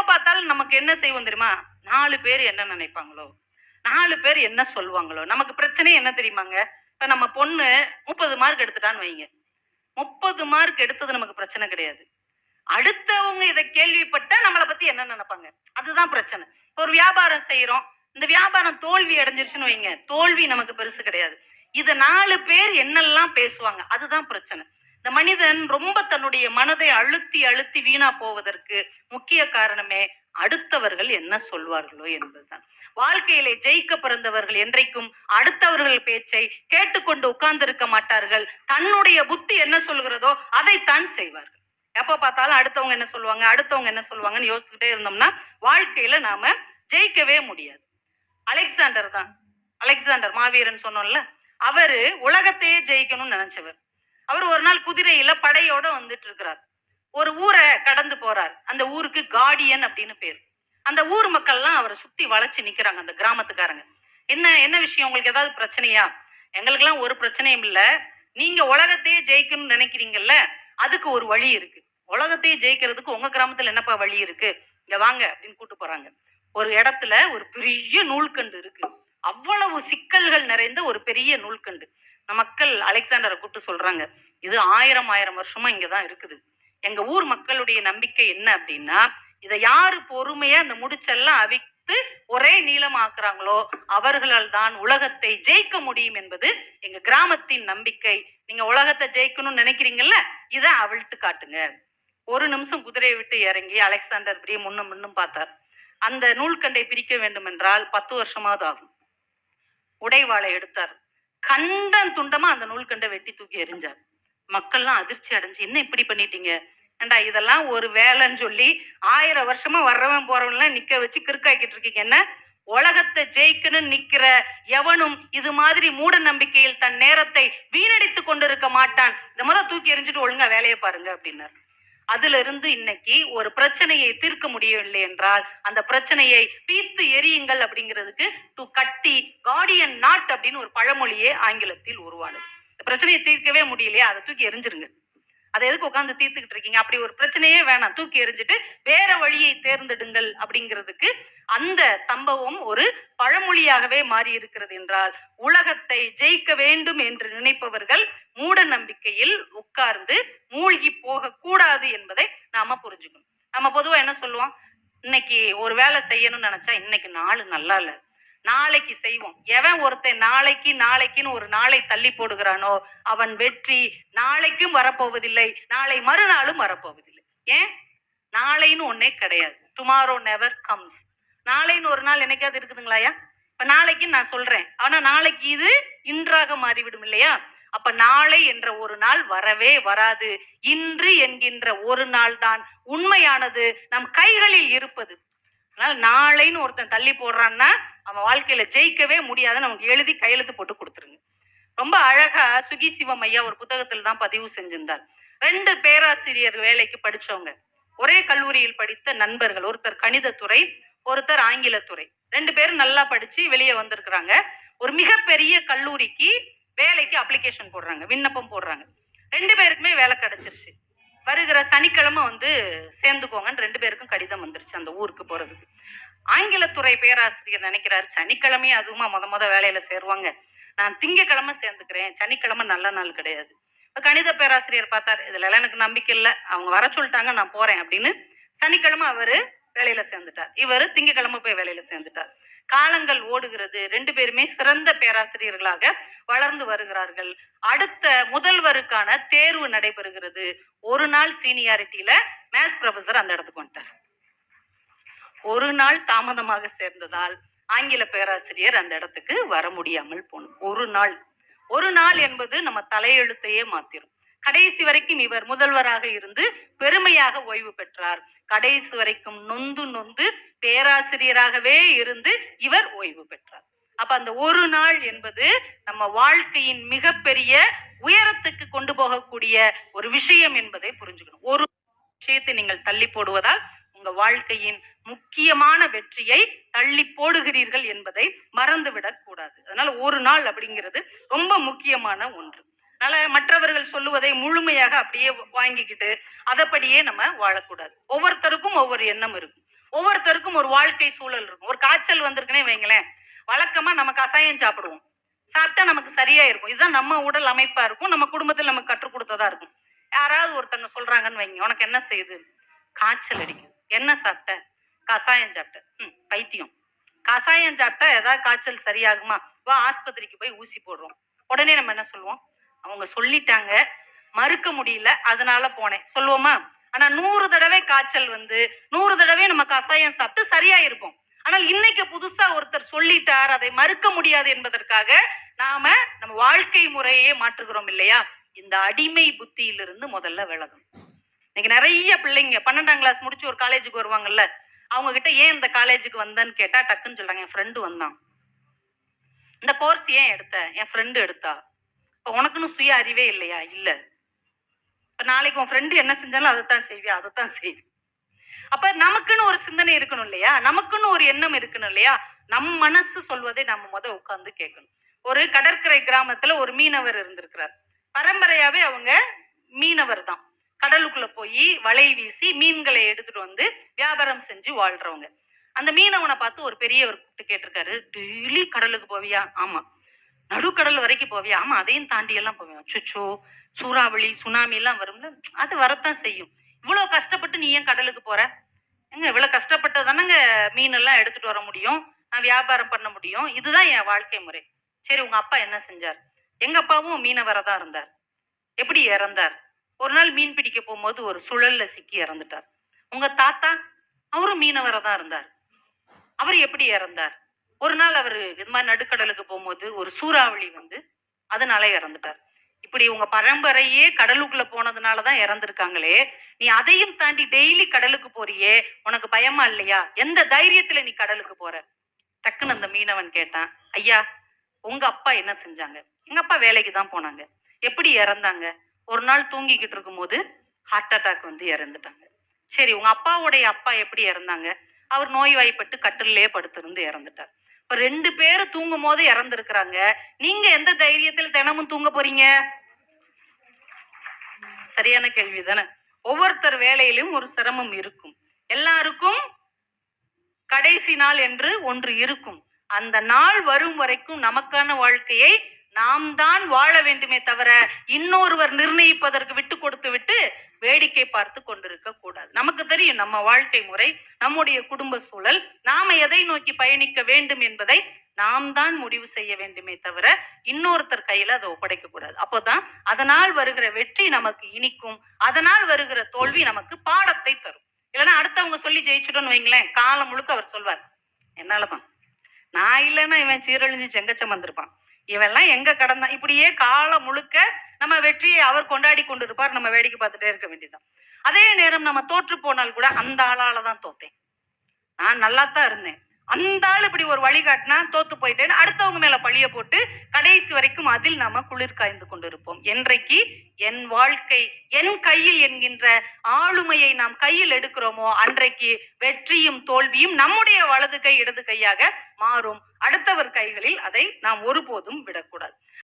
எப்போ பார்த்தாலும் நமக்கு என்ன செய்வோம் தெரியுமா? நாலு பேர் என்ன நினைப்பாங்களோ? நாலு பேர் என்ன சொல்லுவாங்களோ? நமக்கு பிரச்சனை என்ன தெரியுமாங்க? இப்ப நம்ம பொண்ணு முப்பது மார்க் எடுத்துட்டான்னு வைங்க. முப்பது மார்க் எடுத்தது நமக்கு பிரச்சனை கிடையாது. அடுத்தவங்க இதை கேள்விப்பட்டா நம்மளை பத்தி என்ன நினைப்பாங்க? அதுதான் பிரச்சனை. ஒரு வியாபாரம் செய்யறோம் இந்த வியாபாரம் தோல்வி அடைஞ்சிருச்சுன்னு வைங்க. தோல்வி நமக்கு பெருசு கிடையாது. இது நாலு பேர் என்னெல்லாம் பேசுவாங்க? அதுதான் பிரச்சனை. இந்த மனிதன் ரொம்ப தன்னுடைய மனதை அழுத்தி அழுத்தி வீணா போவதற்கு முக்கிய காரணமே அடுத்தவர்கள் என்ன சொல்வார்களோ என்பதுதான். வாழ்க்கையிலே ஜெயிக்க பிறந்தவர்கள் என்றைக்கும் அடுத்தவர்கள் பேச்சை கேட்டுக்கொண்டு உட்கார்ந்திருக்க மாட்டார்கள். தன்னுடைய புத்தி என்ன சொல்கிறதோ அதைத்தான் செய்வார்கள். எப்ப பார்த்தாலும் அடுத்தவங்க என்ன சொல்லுவாங்க அடுத்தவங்க என்ன சொல்லுவாங்கன்னு யோசிச்சுக்கிட்டே இருந்தோம்னா வாழ்க்கையில நாம ஜெயிக்கவே முடியாது. அலெக்சாண்டர் தான். அலெக்சாண்டர் மாவீரன் சொன்னோம்ல அவரு உலகத்தையே ஜெயிக்கணும்னு நினைச்சவர். அவர் ஒரு நாள் குதிரையில படையோட வந்துட்டு இருக்கிறார் ஒரு ஊரை கடந்து போறார். அந்த ஊருக்கு கார்டியன் அப்படின்னு பேர். அந்த ஊர் மக்கள்லாம் அவரை சுத்தி வளைச்சு நிக்கிறாங்க அந்த கிராமத்துக்காரங்க. என்ன என்ன விஷயம்? உங்களுக்கு ஏதாவது பிரச்சனையா? எங்களுக்கெல்லாம் ஒரு பிரச்சனையும் இல்லை. நீங்க உலகத்தையே ஜெயிக்கணும்னு நினைக்கிறீங்கல்ல? அதுக்கு ஒரு வழி இருக்கு. உலகத்தையே ஜெயிக்கிறதுக்கு உங்க கிராமத்துல என்னப்பா வழி இருக்கு? இங்க வாங்க அப்படின்னு கூட்டு போறாங்க. ஒரு இடத்துல ஒரு பெரிய நூல்கண்டு இருக்கு. அவ்வளவு சிக்கல்கள் நிறைந்த ஒரு பெரிய நூல்கண்டு நம்ம மக்கள் அலெக்சாண்டரை கூப்பிட்டு சொல்றாங்க இது ஆயிரம் ஆயிரம் வருஷமா இங்கதான் இருக்குது. எங்க ஊர் மக்களுடைய நம்பிக்கை என்ன அப்படின்னா இதை யாரு பொறுமையா அந்த முடிச்செல்லாம் அவித்து ஒரே நீளமாக்குறாங்களோ அவர்களால் தான் உலகத்தை ஜெயிக்க முடியும் என்பது எங்க கிராமத்தின் நம்பிக்கை. நீங்க உலகத்தை ஜெயிக்கணும்னு நினைக்கிறீங்கல்ல இதை அவிழ்த்து காட்டுங்க. ஒரு நிமிஷம் குதிரையை விட்டு இறங்கி அலெக்சாண்டர் இப்படியே முன்னும் முன்னும் பார்த்தார். அந்த நூல்கண்டை பிரிக்க வேண்டும் என்றால் பத்து வருஷமாவது ஆகும். உடைவாளை எடுத்தார். கண்டன் துண்டமா அந்த நூல்கண்டை வெட்டி தூக்கி எறிஞ்சார். மக்கள்லாம் அதிர்ச்சி அடைஞ்சு என்ன இப்படி பண்ணிட்டீங்க? ஏண்டா இதெல்லாம் ஒரு வேலைன்னு சொல்லி ஆயிரம் வருஷமா வர்றவன் போறவன்லாம் நிக்க வச்சு கிறுக்காக்கிட்டு இருக்கீங்க. என்ன? உலகத்தை ஜெயிக்கணும்னு நிக்கிற எவனும் இது மாதிரி மூட நம்பிக்கையில் தன் நேரத்தை வீணடித்து கொண்டிருக்க மாட்டான். இந்த முத தூக்கி எறிஞ்சிட்டு ஒழுங்கா வேலையை பாருங்க அப்படின்னார். அதுல இருந்து இன்னைக்கு ஒரு பிரச்சனையை தீர்க்க முடியவில்லை என்றால் அந்த பிரச்சனையை பீத்து எரியுங்கள் அப்படிங்கிறதுக்கு டு கட்டி கார்டியன் நாட் அப்படின்னு ஒரு பழமொழியே ஆங்கிலத்தில் உருவானது. இந்த பிரச்சனையை தீர்க்கவே முடியலையா? அதை தூக்கி எரிஞ்சிருங்க அதை எதுக்கு உட்காந்து தீர்த்துக்கிட்டு இருக்கீங்க? அப்படி ஒரு பிரச்சனையே வேணாம். தூக்கி எறிஞ்சிட்டு வேற வழியை தேர்ந்தெடுங்கள் அப்படிங்கிறதுக்கு அந்த சம்பவம் ஒரு பழமொழியாகவே மாறி இருக்கிறது என்றால் உலகத்தை ஜெயிக்க வேண்டும் என்று நினைப்பவர்கள் மூட நம்பிக்கையில் உட்கார்ந்து மூழ்கி போக கூடாது என்பதை நாம புரிஞ்சுக்கணும். நம்ம பொதுவா என்ன சொல்லுவோம்? இன்னைக்கு ஒரு வேலை செய்யணும்னு நினைச்சா இன்னைக்கு நாள் நல்லா இல்ல. நாளைக்கு செய்வோம். எவன் ஒருத்தன் நாளைக்கு நாளைக்குன்னு ஒரு நாளை தள்ளி போடுகிறானோ அவன் வெற்றி நாளைக்கும் வரப்போவதில்லை. நாளை மறுநாளும் வரப்போவதில்லை. ஏன்? நாளைன்னு ஒன்னே கிடையாது. டுமாரோ நெவர் கம்ஸ் நாளைன்னு ஒரு நாள் என்னைக்காவது இருக்குதுங்களாயா இப்ப நாளைக்கு நான் சொல்றேன். ஆனா நாளைக்கு இது இன்றாக மாறிவிடும் இல்லையா? அப்ப நாளை என்ற ஒரு நாள் வரவே வராது. இன்று என்கின்ற ஒரு நாள் தான் உண்மையானது நம் கைகளில் இருப்பது. அதனால நாளைன்னு ஒருத்தன் தள்ளி போடுறான்னா அவன் வாழ்க்கையில ஜெயிக்கவே முடியாதுன்னு நமக்கு எழுதி கையெழுத்து போட்டு கொடுத்துருங்க. ரொம்ப அழகா சுகி சிவம் ஐயா ஒரு புத்தகத்தில் தான் பதிவு செஞ்சிருந்தார். ரெண்டு பேராசிரியர் வேலைக்கு படிச்சவங்க. ஒரே கல்லூரியில் படித்த நண்பர்கள். ஒருத்தர் கணிதத்துறை ஒருத்தர் ஆங்கிலத்துறை. ரெண்டு பேரும் நல்லா படிச்சு வெளியே வந்திருக்கிறாங்க. ஒரு மிகப்பெரிய கல்லூரிக்கு வேலைக்கு அப்ளிகேஷன் போடுறாங்க விண்ணப்பம் போடுறாங்க. ரெண்டு பேருக்குமே வேலை கிடைச்சிருச்சு. வருகிற சனிக்கிழமை வந்து சேர்ந்துக்கோங்கன்னு ரெண்டு பேருக்கும் கடிதம் வந்துருச்சு அந்த ஊருக்கு போகிறதுக்கு ஆங்கிலத்துறை பேராசிரியர் நினைக்கிறாரு சனிக்கிழமையே அதுவுமா முத முத வேலையில் சேருவாங்க. நான் திங்கக்கிழமை சேர்ந்துக்கிறேன் சனிக்கிழமை நல்ல நாள் கிடையாது. இப்போ கணித பேராசிரியர் பார்த்தார் இதுலலாம் எனக்கு நம்பிக்கை இல்லை அவங்க வர சொல்லிட்டாங்க நான் போகிறேன் அப்படின்னு சனிக்கிழமை அவர் வேலையில் சேர்ந்துட்டார். இவர் திங்கக்கிழமை போய் வேலையில் சேர்ந்துட்டார். காலங்கள் ஓடுகிறது. ரெண்டு பேருமே சிறந்த பேராசிரியர்களாக வளர்ந்து வருகிறார்கள். அடுத்த முதல்வருக்கான தேர்வு நடைபெறுகிறது. ஒரு நாள் சீனியாரிட்டியில மேத்ஸ் ப்ரொஃபசர் அந்த இடத்துக்கு வந்துட்டார். ஒரு நாள் தாமதமாக சேர்ந்ததால் ஆங்கில பேராசிரியர் அந்த இடத்துக்கு வர முடியாமல் போனது. ஒரு நாள். ஒரு நாள் என்பது நம்ம தலையெழுத்தையே மாத்திரும். கடைசி வரைக்கும் இவர் முதல்வராக இருந்து பெருமையாக ஓய்வு பெற்றார். கடைசி வரைக்கும் நொந்து நொந்து பேராசிரியராகவே இருந்து இவர் ஓய்வு பெற்றார். அப்ப அந்த ஒரு நாள் என்பது நம்ம வாழ்க்கையின் மிகப்பெரிய உயரத்துக்கு கொண்டு போகக்கூடிய ஒரு விஷயம் என்பதை புரிஞ்சுக்கணும். ஒரு விஷயத்தை நீங்கள் தள்ளி போடுவதால் உங்க வாழ்க்கையின் முக்கியமான வெற்றியை தள்ளி போடுகிறீர்கள் என்பதை மறந்துவிடக் கூடாது. அதனால ஒரு நாள் அப்படிங்கிறது ரொம்ப முக்கியமான ஒன்று. அதனால மற்றவர்கள் சொல்லுவதை முழுமையாக அப்படியே வாங்கிக்கிட்டு அதைப்படியே நம்ம வாழக்கூடாது. ஒவ்வொருத்தருக்கும் ஒவ்வொரு எண்ணம் இருக்கும். ஒவ்வொருத்தருக்கும் ஒரு வாழ்க்கை சூழல் இருக்கும். ஒரு காய்ச்சல் வந்திருக்குன்னே வைங்களேன் வழக்கமா நம்ம கசாயம் சாப்பிடுவோம். சாப்பிட்டா நமக்கு சரியா இருக்கும். இதுதான் நம்ம உடல் அமைப்பா இருக்கும். நம்ம குடும்பத்தில் நமக்கு கற்றுக் கொடுத்ததா இருக்கும். யாராவது ஒருத்தங்க சொல்றாங்கன்னு வைங்க. உனக்கு என்ன செய்யுது? காய்ச்சல் அடிக்கும் என்ன சாப்பிட்ட? கசாயம் சாப்பிட்ட. ம் பைத்தியம். கசாயம் சாப்பிட்டா ஏதாவது காய்ச்சல் சரியாகுமா? வா ஆஸ்பத்திரிக்கு போய் ஊசி போடுறோம். உடனே நம்ம என்ன சொல்லுவோம்? அவங்க சொல்லிட்டாங்க. மறுக்க முடியல. அதனால போனேன். சொல்லுவோமா? ஆனா நூறு தடவை காய்ச்சல் வந்து நூறு தடவை நம்ம கசாயம் சாப்பிட்டு சரியா இருப்போம் ஆனால் இன்னைக்கு புதுசா ஒருத்தர் சொல்லிட்டார். அதை மறுக்க முடியாது என்பதற்காக நாம நம்ம வாழ்க்கை முறையே மாற்றுகிறோம் இல்லையா? இந்த அடிமை புத்தியிலிருந்து முதல்ல விலகும் இன்னைக்கு நிறைய பிள்ளைங்க பன்னெண்டாம் கிளாஸ் முடிச்சு ஒரு காலேஜுக்கு வருவாங்கல்ல. அவங்க கிட்ட ஏன் இந்த காலேஜுக்கு வந்தேன்னு கேட்டா டக்குன்னு சொல்றாங்க என் ஃப்ரெண்டு வந்தான். இந்த கோர்ஸ் ஏன் எடுத்த? என் ஃப்ரெண்டு எடுத்தா. இப்போ உனக்குன்னு சுய அறிவே இல்லையா? இல்லை. இப்போ நாளைக்கு உன் ஃப்ரெண்டு என்ன செஞ்சாலும் அதைத்தான் செய்வியா அதைத்தான் செய்வி அப்ப நமக்குன்னு ஒரு சிந்தனை இருக்கணும் இல்லையா? நமக்குன்னு ஒரு எண்ணம் இருக்கணும் இல்லையா? நம் மனசு சொல்வதை நம்ம முத உட்கார்ந்து கேட்கணும். ஒரு கடற்கரை கிராமத்துல ஒரு மீனவர் இருந்திருக்கிறார். பரம்பரையாவே அவங்க மீனவர் தான். கடலுக்குள்ள போய் வலை வீசி மீன்களை எடுத்துட்டு வந்து வியாபாரம் செஞ்சு வாழ்றவங்க. அந்த மீனவனை பார்த்து ஒரு பெரியவர் கூப்பிட்டு கேட்டிருக்காரு டெய்லி கடலுக்கு போவியா? ஆமா. நடுக்கடல் வரைக்கும் போவியா? ஆமா அதையும் தாண்டி எல்லாம் போவேன் சுச்சோ சூறாவளி சுனாமி எல்லாம் வரும்ல? அது வரத்தான் செய்யும். இவ்வளவு கஷ்டப்பட்டு நீ ஏன் கடலுக்கு போற? எங்க இவ்வளவு கஷ்டப்பட்டு தானங்க மீன் எல்லாம் எடுத்துட்டு வர முடியும்? நான் வியாபாரம் பண்ண முடியும்? இதுதான் என் வாழ்க்கை முறை. சரி உங்க அப்பா என்ன செஞ்சார்? எங்க அப்பாவும் மீனவரதா தான் இருந்தார். எப்படி இறந்தார்? ஒரு நாள் மீன் பிடிக்க போகும்போது ஒரு சுழல்ல சிக்கி இறந்துட்டார். உங்க தாத்தா அவரும் மீனவரதா தான் இருந்தார். அவர் எப்படி இறந்தார்? ஒரு நாள் அவர் இது மாதிரி நடுக்கடலுக்கு போகும்போது ஒரு சூறாவளி வந்து அதனால இறந்துட்டார். இப்படி உங்க பரம்பரையே கடலுக்குள்ள போனதுனால தான் நீ அதையும் தாண்டி டெய்லி கடலுக்கு போறியே உனக்கு பயமா இல்லையா? எந்த தைரியத்துல நீ கடலுக்கு போற? டக்குன்னு அந்த மீனவன் கேட்டான் ஐயா உங்க அப்பா என்ன செஞ்சாங்க? எங்க அப்பா வேலைக்கு தான் போனாங்க. எப்படி இறந்தாங்க? ஒரு நாள் தூங்கிக்கிட்டு இருக்கும்போது ஹார்ட் அட்டாக் வந்து இறந்துட்டாங்க. சரி உங்க அப்பாவுடைய அப்பா எப்படி இறந்தாங்க? அவர் நோய்வாய்ப்பட்டு கட்டிலே படுத்திருந்து இறந்துட்டார். இப்ப ரெண்டு பேரும் தூங்கும் போது இறந்துருக்குறாங்க. நீங்க எந்த தைரியத்தில் தினமும் தூங்க போறீங்க? சரியான கேள்வி தானே ஒவ்வொருத்தர் வேலையிலும் ஒரு சிரமம் இருக்கும். எல்லாருக்கும் கடைசி நாள் என்று ஒன்று இருக்கும். அந்த நாள் வரும் வரைக்கும் நமக்கான வாழ்க்கையை நாம் தான் வாழ வேண்டுமே தவிர இன்னொருவர் நிர்ணயிப்பதற்கு விட்டு கொடுத்து விட்டு வேடிக்கை பார்த்து கொண்டிருக்க கூடாது. நமக்கு தெரியும் நம்ம வாழ்க்கை முறை நம்முடைய குடும்ப சூழல் நாம எதை நோக்கி பயணிக்க வேண்டும் என்பதை நாம் தான் முடிவு செய்ய வேண்டுமே தவிர இன்னொருத்தர் கையில அதை ஒப்படைக்க கூடாது. அப்போதான் அதனால் வருகிற வெற்றி நமக்கு இனிக்கும் அதனால் வருகிற தோல்வி நமக்கு பாடத்தை தரும். இல்லைன்னா அடுத்தவங்க சொல்லி ஜெயிச்சுட்டோன்னு வைங்களேன் காலம் முழுக்க அவர் சொல்வார் என்னாலதான் நான் இல்லைன்னா இவன் சீரழிஞ்சு செங்கச்சம் வந்திருப்பான். இவெல்லாம் எங்க கடந்தான் இப்படியே காலம் முழுக்க நம்ம வெற்றியை அவர் கொண்டாடி கொண்டு இருப்பார் நம்ம வேடிக்கை பார்த்துட்டே இருக்க வேண்டியதுதான். அதே நேரம் நம்ம தோற்று போனால் கூட அந்த ஆளால தான் தோத்தேன். நான் நல்லா தான் இருந்தேன். அந்த ஆள் இப்படி ஒரு வழிகாட்டினா தோத்து போயிட்டேன்னு அடுத்தவங்க மேல பழிய போட்டு கடைசி வரைக்கும் அதில் நாம குளிர் காய்ந்து கொண்டிருப்போம். என்றைக்கு என் வாழ்க்கை என் கையில் என்கின்ற ஆளுமையை நாம் கையில் எடுக்கிறோமோ அன்றைக்கு வெற்றியும் தோல்வியும் நம்முடைய வலது கை இடது கையாக மாறும். அடுத்தவர் கைகளில் அதை நாம் ஒருபோதும் விடக்கூடாது.